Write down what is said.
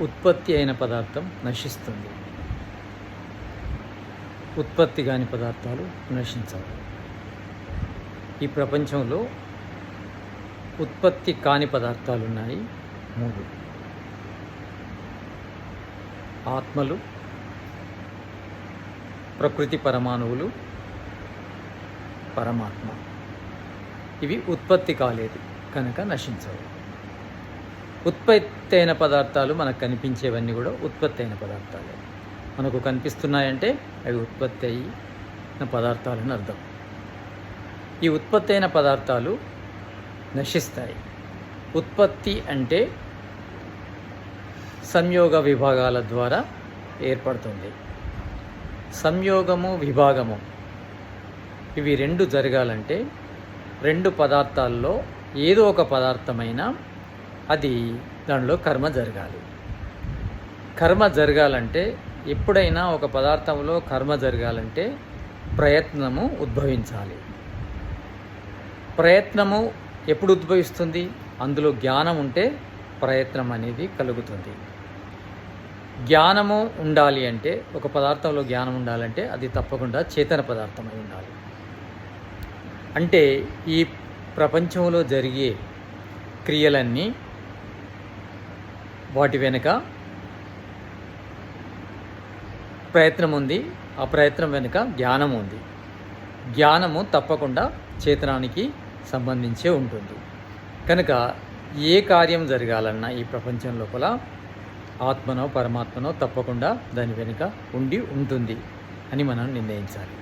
ఉత్పత్తి అయిన పదార్థం నశిస్తుంది. ఉత్పత్తి కాని పదార్థాలు నశించవు. ఈ ప్రపంచంలో ఉత్పత్తి కాని పదార్థాలు ఉన్నాయి మూడు. ఆత్మలు ప్రకృతి పరమాణువులు పరమాత్మ. ఇవి ఉత్పత్తి కాలేదు కనుక నశించవు. ఉత్పత్తి అయిన పదార్థాలు మనకు కనిపించేవన్నీ కూడా ఉత్పత్తి అయిన పదార్థాలే. మనకు కనిపిస్తున్నాయంటే అవి ఉత్పత్తి అయిన పదార్థాలని అర్థం. ఈ ఉత్పత్తి అయిన పదార్థాలు నశిస్తాయి. ఉత్పత్తి అంటే సంయోగ విభాగాల ద్వారా ఏర్పడుతుంది. సంయోగము విభాగము ఇవి రెండు జరగాలంటే రెండు పదార్థాల్లో ఏదో ఒక పదార్థమైన అది దానిలో కర్మ జరగాలి. కర్మ జరగాలంటే ఎప్పుడైనా ఒక పదార్థంలో కర్మ జరగాలంటే ప్రయత్నము ఉద్భవించాలి. ప్రయత్నము ఎప్పుడు ఉద్భవిస్తుంది? అందులో జ్ఞానం ఉంటే ప్రయత్నం అనేది కలుగుతుంది. జ్ఞానము ఉండాలి అంటే ఒక పదార్థంలో జ్ఞానం ఉండాలంటే అది తప్పకుండా చేతన పదార్థం అయి ఉండాలి. అంటే ఈ ప్రపంచంలో జరిగే క్రియలన్నీ వాటి వెనుక ప్రయత్నం ఉంది ఆ ప్రయత్నం వెనుక జ్ఞానం ఉంది. జ్ఞానము తప్పకుండా చేతనానికి సంబంధించే ఉంటుంది. కనుక ఏ కార్యం జరగాలన్నా ఈ ప్రపంచం లోపల ఆత్మనో పరమాత్మనో తప్పకుండా దాని వెనుక ఉండి ఉంటుంది అని మనం నిర్ణయించాలి.